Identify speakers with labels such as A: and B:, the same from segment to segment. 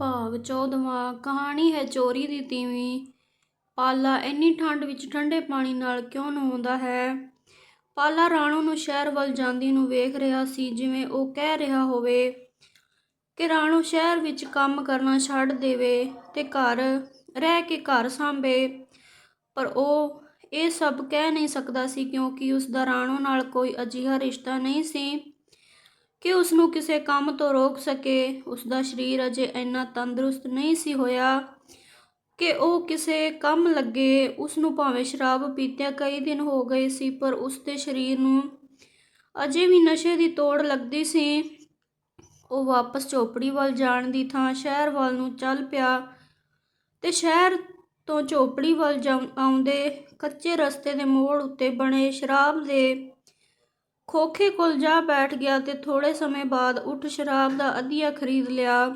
A: ਭਾਗ 14ਵਾਂ ਕਹਾਣੀ ਹੈ ਚੋਰੀ ਦੀ ਤੀਵੀਂ। ਪਾਲਾ ਇੰਨੀ ਠੰਡ ਵਿੱਚ ਠੰਡੇ ਪਾਣੀ ਨਾਲ ਕਿਉਂ ਨਹਾਉਂਦਾ ਹੈ? ਪਾਲਾ ਰਾਣੋ ਨੂੰ ਸ਼ਹਿਰ ਵੱਲ ਜਾਂਦੀ ਨੂੰ ਵੇਖ ਰਿਹਾ ਸੀ, ਜਿਵੇਂ ਉਹ ਕਹਿ ਰਿਹਾ ਹੋਵੇ ਕਿ ਰਾਣੋ ਸ਼ਹਿਰ ਵਿੱਚ ਕੰਮ ਕਰਨਾ ਛੱਡ ਦੇਵੇ ਤੇ ਘਰ ਰਹਿ ਕੇ ਘਰ ਸੰਭੇ। ਪਰ ਉਹ ਇਹ ਸਭ ਕਹਿ ਨਹੀਂ ਸਕਦਾ ਸੀ ਕਿਉਂਕਿ ਉਸ ਦਾ ਰਾਣੋ ਨਾਲ ਕੋਈ ਅਜਿਹਾ ਰਿਸ਼ਤਾ ਨਹੀਂ ਸੀ। ਕਿ ਉਸ ਨੂੰ ਕਿਸੇ ਕੰਮ ਤੋਂ ਰੋਕ ਸਕੇ। ਉਸ ਦਾ ਸਰੀਰ ਅਜੇ ਇੰਨਾ ਤੰਦਰੁਸਤ ਨਹੀਂ ਸੀ ਹੋਇਆ ਕਿ ਉਹ ਕਿਸੇ ਕੰਮ ਲੱਗੇ। ਉਸ ਨੂੰ ਭਾਵੇਂ ਸ਼ਰਾਬ ਪੀਤਿਆਂ ਕਈ ਦਿਨ ਹੋ ਗਏ ਸੀ, ਪਰ ਉਸ ਦੇ ਸਰੀਰ ਨੂੰ ਅਜੇ ਵੀ ਨਸ਼ੇ ਦੀ ਤੋੜ ਲੱਗਦੀ ਸੀ। ਉਹ ਵਾਪਸ ਝੋਪੜੀ ਵੱਲ ਜਾਣ ਦੀ ਥਾਂ ਸ਼ਹਿਰ ਵੱਲ ਨੂੰ ਚੱਲ ਪਿਆ ਤੇ ਸ਼ਹਿਰ ਤੋਂ ਝੋਪੜੀ ਵੱਲ ਜਾਉ- ਆਉਂਦੇ ਕੱਚੇ ਰਸਤੇ ਦੇ ਮੋੜ ਉੱਤੇ ਬਣੇ ਸ਼ਰਾਬ ਦੇ ਖੋਖੇ ਕੋਲ ਜਾ ਬੈਠ ਗਿਆ ਤੇ ਥੋੜੇ ਸਮੇਂ ਬਾਅਦ ਉੱਠ ਸ਼ਰਾਬ ਦਾ ਅਧੀਆ ਖਰੀਦ ਲਿਆ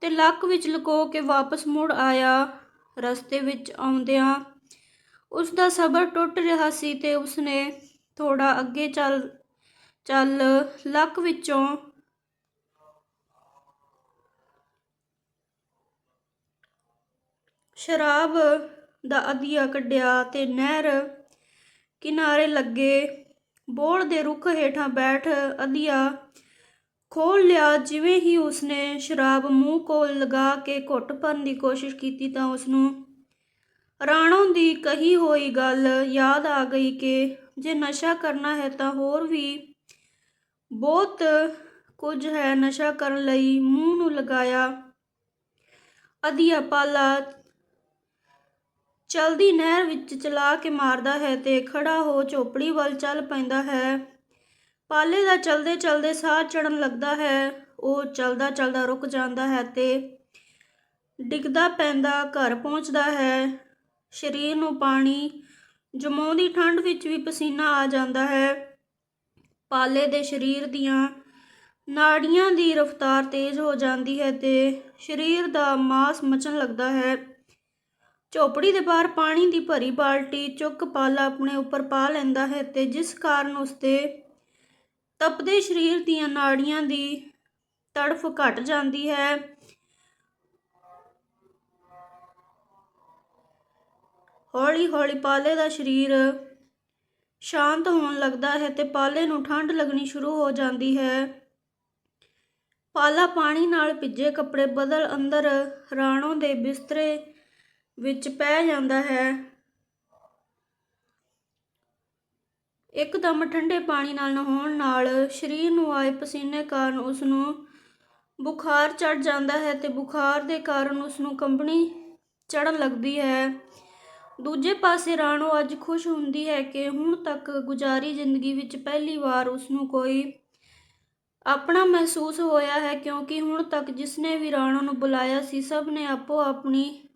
A: ਤੇ ਲੱਕ ਵਿੱਚ ਲੁਕੋ ਕੇ ਵਾਪਸ ਮੁੜ ਆਇਆ। ਰਸਤੇ ਵਿੱਚ ਆਉਂਦਿਆਂ ਉਸ ਦਾ ਸਬਰ ਟੁੱਟ ਰਿਹਾ ਸੀ ਤੇ ਉਸਨੇ ਥੋੜਾ ਅੱਗੇ ਚੱਲ ਚੱਲ ਲੱਕ ਵਿੱਚੋਂ ਸ਼ਰਾਬ ਦਾ ਅਧੀਆ ਕੱਢਿਆ ਤੇ ਨਹਿਰ ਕਿਨਾਰੇ ਲੱਗੇ। ਬੋੜ ਦੇ ਰੁੱਖ ਹੇਠਾਂ ਬੈਠ ਅਧੀਆ ਖੋਲ ਲਿਆ। ਜਿਵੇਂ ਹੀ ਉਸਨੇ ਸ਼ਰਾਬ ਮੂੰਹ ਕੋਲ ਲਗਾ ਕੇ ਘੁੱਟ ਭਰਨ ਦੀ ਕੋਸ਼ਿਸ਼ ਕੀਤੀ ਤਾਂ ਉਸਨੂੰ ਰਾਣੋ ਦੀ ਕਹੀ ਹੋਈ ਗੱਲ ਯਾਦ ਆ ਗਈ ਕਿ ਜੇ ਨਸ਼ਾ ਕਰਨਾ ਹੈ ਤਾਂ ਹੋਰ ਵੀ ਬਹੁਤ ਕੁਝ ਹੈ। ਨਸ਼ਾ ਕਰਨ ਲਈ ਮੂੰਹ ਨੂੰ ਲਗਾਇਆ। ਅਧੀਆ ਪਾਲਾ ਚਲਦੀ ਨਹਿਰ ਵਿੱਚ ਚਲਾ ਕੇ ਮਾਰਦਾ ਹੈ ਤੇ ਖੜਾ ਹੋ ਝੋਪੜੀ ਵੱਲ ਚੱਲ ਪੈਂਦਾ ਹੈ। ਪਾਲੇ ਦਾ ਚਲਦੇ ਚਲਦੇ ਸਾਹ ਚੜਨ ਲੱਗਦਾ ਹੈ। ਉਹ ਚਲਦਾ ਚਲਦਾ ਰੁਕ ਜਾਂਦਾ ਹੈ ਤੇ ਡਿੱਗਦਾ ਪੈਂਦਾ ਘਰ ਪਹੁੰਚਦਾ ਹੈ। ਸਰੀਰ ਨੂੰ ਪਾਣੀ ਜਮਾਉਂਦੀ ਠੰਡ ਵਿੱਚ ਵੀ ਪਸੀਨਾ ਆ ਜਾਂਦਾ ਹੈ। ਪਾਲੇ ਦੇ ਸਰੀਰ ਦੀਆਂ ਨਾੜੀਆਂ ਦੀ ਰਫ਼ਤਾਰ ਤੇਜ਼ ਹੋ ਜਾਂਦੀ ਹੈ ਤੇ ਸਰੀਰ ਦਾ ਮਾਸ ਮਚਣ ਲੱਗਦਾ ਹੈ। ਝੋਪੜੀ ਦੇ ਬਾਹਰ ਪਾਣੀ ਦੀ ਭਰੀ ਬਾਲਟੀ ਚੁੱਕ ਪਾਲਾ ਆਪਣੇ ਉੱਪਰ ਪਾ ਲੈਂਦਾ ਹੈ ਤੇ ਜਿਸ ਕਾਰਨ ਉਸਦੇ ਤਪਦੇ ਸਰੀਰ ਦੀਆਂ ਨਾੜੀਆਂ ਦੀ ਤੜਫ ਘਟ ਜਾਂਦੀ ਹੈ। ਹੌਲੀ ਹੌਲੀ ਪਾਲੇ ਦਾ ਸਰੀਰ ਸ਼ਾਂਤ ਹੋਣ ਲੱਗਦਾ ਹੈ ਤੇ ਪਾਲੇ ਨੂੰ ਠੰਡ ਲੱਗਣੀ ਸ਼ੁਰੂ ਹੋ ਜਾਂਦੀ ਹੈ। ਪਾਲਾ ਪਾਣੀ ਨਾਲ ਭਿੱਜੇ ਕੱਪੜੇ ਬਦਲ ਅੰਦਰ ਰਾਣੋ ਦੇ ਬਿਸਤਰੇ ਵਿੱਚ ਪੈ ਜਾਂਦਾ ਹੈ। ਇੱਕਦਮ ਠੰਡੇ ਪਾਣੀ ਨਾਲ ਨਹਾਉਣ ਨਾਲ ਸਰੀਰ ਨੂੰ ਆਏ ਪਸੀਨੇ ਕਾਰਨ ਉਸ ਨੂੰ ਬੁਖਾਰ ਚੜ ਜਾਂਦਾ ਹੈ ਤੇ ਬੁਖਾਰ ਦੇ ਕਾਰਨ ਉਸ ਨੂੰ ਕੰਬਣੀ ਚੜਨ ਲੱਗਦੀ ਹੈ। ਦੂਜੇ ਪਾਸੇ ਰਾਣੋ ਅੱਜ ਖੁਸ਼ ਹੁੰਦੀ ਹੈ ਕਿ ਹੁਣ ਤੱਕ ਗੁਜ਼ਾਰੀ ਜ਼ਿੰਦਗੀ ਵਿੱਚ ਪਹਿਲੀ ਵਾਰ ਉਸ ਨੂੰ ਕੋਈ ਆਪਣਾ ਮਹਿਸੂਸ ਹੋਇਆ ਹੈ ਕਿਉਂਕਿ ਹੁਣ ਤੱਕ ਜਿਸਨੇ ਵੀ ਰਾਣੋ ਨੂੰ ਬੁਲਾਇਆ ਸੀ, ਸਭ ਨੇ ਆਪੋ ਆਪਣੀ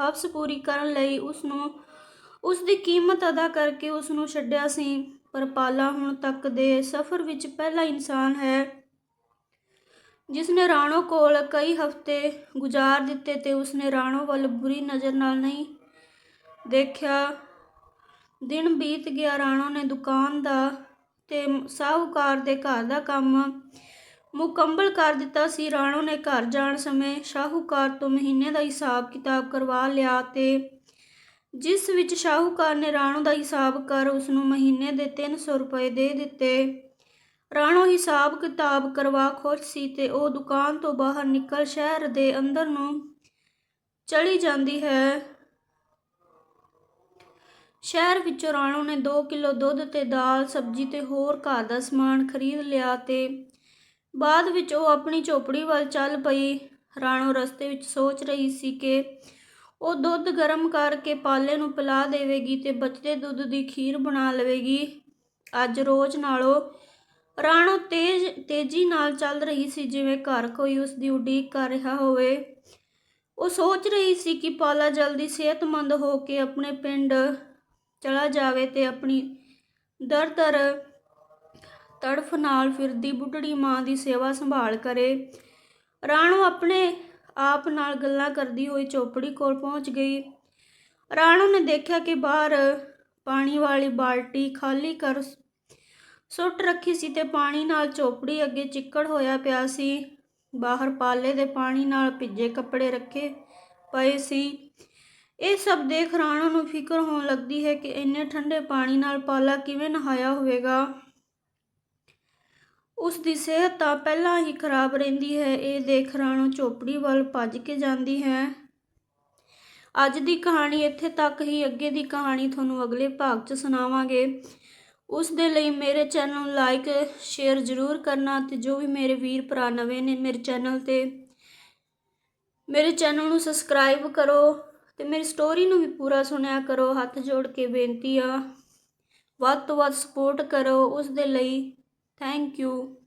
A: ਹਵਸ ਪੂਰੀ ਕਰਨ ਲਈ ਉਸ ਨੂੰ ਉਸ ਦੀ ਕੀਮਤ ਅਦਾ ਕਰਕੇ ਉਸ ਨੂੰ ਛੱਡਿਆ ਸੀ। ਪਰ ਪਾਲਾ ਹੁਣ ਤੱਕ ਦੇ ਸਫ਼ਰ ਵਿੱਚ ਪਹਿਲਾ ਇਨਸਾਨ ਹੈ ਜਿਸ ਨੇ ਰਾਣੋ ਕੋਲ ਕਈ ਹਫ਼ਤੇ ਗੁਜ਼ਾਰ ਦਿੱਤੇ ਤੇ ਉਸਨੇ ਰਾਣੋ ਵੱਲ ਬੁਰੀ ਨਜ਼ਰ ਨਾਲ ਨਹੀਂ ਦੇਖਿਆ। ਦਿਨ ਬੀਤ ਗਿਆ, ਰਾਣੋ ਨੇ ਦੁਕਾਨ ਦਾ ਤੇ ਸਾਹੂਕਾਰ ਦੇ ਘਰ ਦਾ ਕੰਮ ਮੁਕੰਮਲ ਕਰ ਦਿੱਤਾ ਸੀ। ਰਾਣੋ ਨੇ ਘਰ ਜਾਣ ਸਮੇਂ ਸ਼ਾਹੂਕਾਰ ਤੋਂ ਮਹੀਨੇ ਦਾ ਹਿਸਾਬ ਕਿਤਾਬ ਕਰਵਾ ਲਿਆ ਤੇ ਜਿਸ ਵਿੱਚ ਸ਼ਾਹੂਕਾਰ ਨੇ ਰਾਣੋ ਦਾ ਹਿਸਾਬ ਕਰ ਉਸ ਨੂੰ ਮਹੀਨੇ ਦੇ 300 ਰੁਪਏ ਦੇ ਦਿੱਤੇ। ਰਾਣੋ ਹਿਸਾਬ ਕਿਤਾਬ ਕਰਵਾ ਖੁਸ਼ ਸੀ ਤੇ ਉਹ ਦੁਕਾਨ ਤੋਂ ਬਾਹਰ ਨਿਕਲ ਸ਼ਹਿਰ ਦੇ ਅੰਦਰ ਨੂੰ ਚਲੀ ਜਾਂਦੀ ਹੈ। ਸ਼ਹਿਰ ਵਿੱਚੋਂ ਰਾਣੋ ਨੇ 2 ਕਿਲੋ ਦੁੱਧ ਤੇ ਦਾਲ, ਸਬਜ਼ੀ ਤੇ ਹੋਰ ਘਰ ਦਾ ਸਮਾਨ ਖਰੀਦ ਲਿਆ ਤੇ ਬਾਅਦ ਵਿੱਚ ਉਹ ਆਪਣੀ ਝੋਪੜੀ ਵੱਲ ਚੱਲ ਪਈ। ਰਾਣੋ ਰਸਤੇ ਵਿੱਚ ਸੋਚ ਰਹੀ ਸੀ ਕਿ ਉਹ ਦੁੱਧ ਗਰਮ ਕਰਕੇ ਪਾਲੇ ਨੂੰ ਪਿਲਾ ਦੇਵੇਗੀ ਤੇ ਬਚਦੇ ਦੁੱਧ ਦੀ ਖੀਰ ਬਣਾ ਲਵੇਗੀ। ਅੱਜ ਰੋਜ਼ ਨਾਲੋਂ ਰਾਣੋ ਤੇਜ਼, ਤੇਜ਼ੀ ਨਾਲ ਚੱਲ ਰਹੀ ਸੀ, ਜਿਵੇਂ ਘਰ ਕੋਈ ਉਸ ਦੀ ਉਡੀਕ ਕਰ ਰਿਹਾ ਹੋਵੇ। ਉਹ ਸੋਚ ਰਹੀ ਸੀ ਕਿ ਪਾਲਾ ਜਲਦੀ ਸਿਹਤਮੰਦ ਹੋ ਕੇ ਆਪਣੇ ਪਿੰਡ ਚਲਾ ਜਾਵੇ ਤੇ ਆਪਣੀ ਦਰ ਦਰ ਤੜਫ ਨਾਲ ਫਿਰਦੀ ਬੁੱਢੜੀ ਮਾਂ ਦੀ ਸੇਵਾ ਸੰਭਾਲ ਕਰੇ। ਰਾਣੋ ਆਪਣੇ ਆਪ ਨਾਲ ਗੱਲਾਂ ਕਰਦੀ ਹੋਈ ਚੋਪੜੀ ਕੋਲ ਪਹੁੰਚ ਗਈ। ਰਾਣੋ ਨੇ ਦੇਖਿਆ ਕਿ ਬਾਹਰ ਪਾਣੀ ਵਾਲੀ ਬਾਲਟੀ ਖਾਲੀ ਕਰ ਸੁੱਟ ਰੱਖੀ ਸੀ ਤੇ ਪਾਣੀ ਨਾਲ ਚੋਪੜੀ ਅੱਗੇ ਚਿੱਕੜ ਹੋਇਆ ਪਿਆ ਸੀ। ਬਾਹਰ ਪਾਲੇ ਦੇ ਪਾਣੀ ਨਾਲ ਭਿੱਜੇ ਕੱਪੜੇ ਰੱਖੇ ਪਏ ਸੀ। ਇਹ ਸਭ ਦੇਖ ਰਾਣੋ ਨੂੰ ਫਿਕਰ ਹੋਣ ਲੱਗਦੀ ਹੈ ਕਿ ਇੰਨੇ ਠੰਡੇ ਪਾਣੀ ਨਾਲ ਪਾਲਾ ਕਿਵੇਂ ਨਹਾਇਆ ਹੋਵੇਗਾ। ਉਸ ਦੀ ਸਿਹਤ ਤਾਂ ਪਹਿਲਾਂ ਹੀ ਖਰਾਬ ਰਹਿੰਦੀ ਹੈ। ਇਹ ਦੇਖ ਰਾਣੋ ਝੋਪੜੀ ਵੱਲ ਭੱਜ ਕੇ ਜਾਂਦੀ ਹੈ। ਅੱਜ ਦੀ ਕਹਾਣੀ ਇੱਥੇ ਤੱਕ ਹੀ, ਅੱਗੇ ਦੀ ਕਹਾਣੀ ਤੁਹਾਨੂੰ ਅਗਲੇ ਭਾਗ 'ਚ ਸੁਣਾਵਾਂਗੇ। ਉਸ ਦੇ ਲਈ ਮੇਰੇ ਚੈਨਲ ਨੂੰ ਲਾਈਕ ਸ਼ੇਅਰ ਜ਼ਰੂਰ ਕਰਨਾ ਤੇ ਜੋ ਵੀ ਮੇਰੇ ਵੀਰ ਭਰਾ ਨਵੇਂ ਨੇ ਮੇਰੇ ਚੈਨਲ ਤੇ, ਮੇਰੇ ਚੈਨਲ ਨੂੰ ਸਬਸਕ੍ਰਾਈਬ ਕਰੋ ਤੇ ਮੇਰੀ ਸਟੋਰੀ ਨੂੰ ਵੀ ਪੂਰਾ ਸੁਣਿਆ ਕਰੋ। ਹੱਥ ਜੋੜ ਕੇ ਬੇਨਤੀ ਆ, ਵੱਧ ਤੋਂ ਵੱਧ ਸਪੋਰਟ ਕਰੋ। ਉਸ ਦੇ ਲਈ Thank you.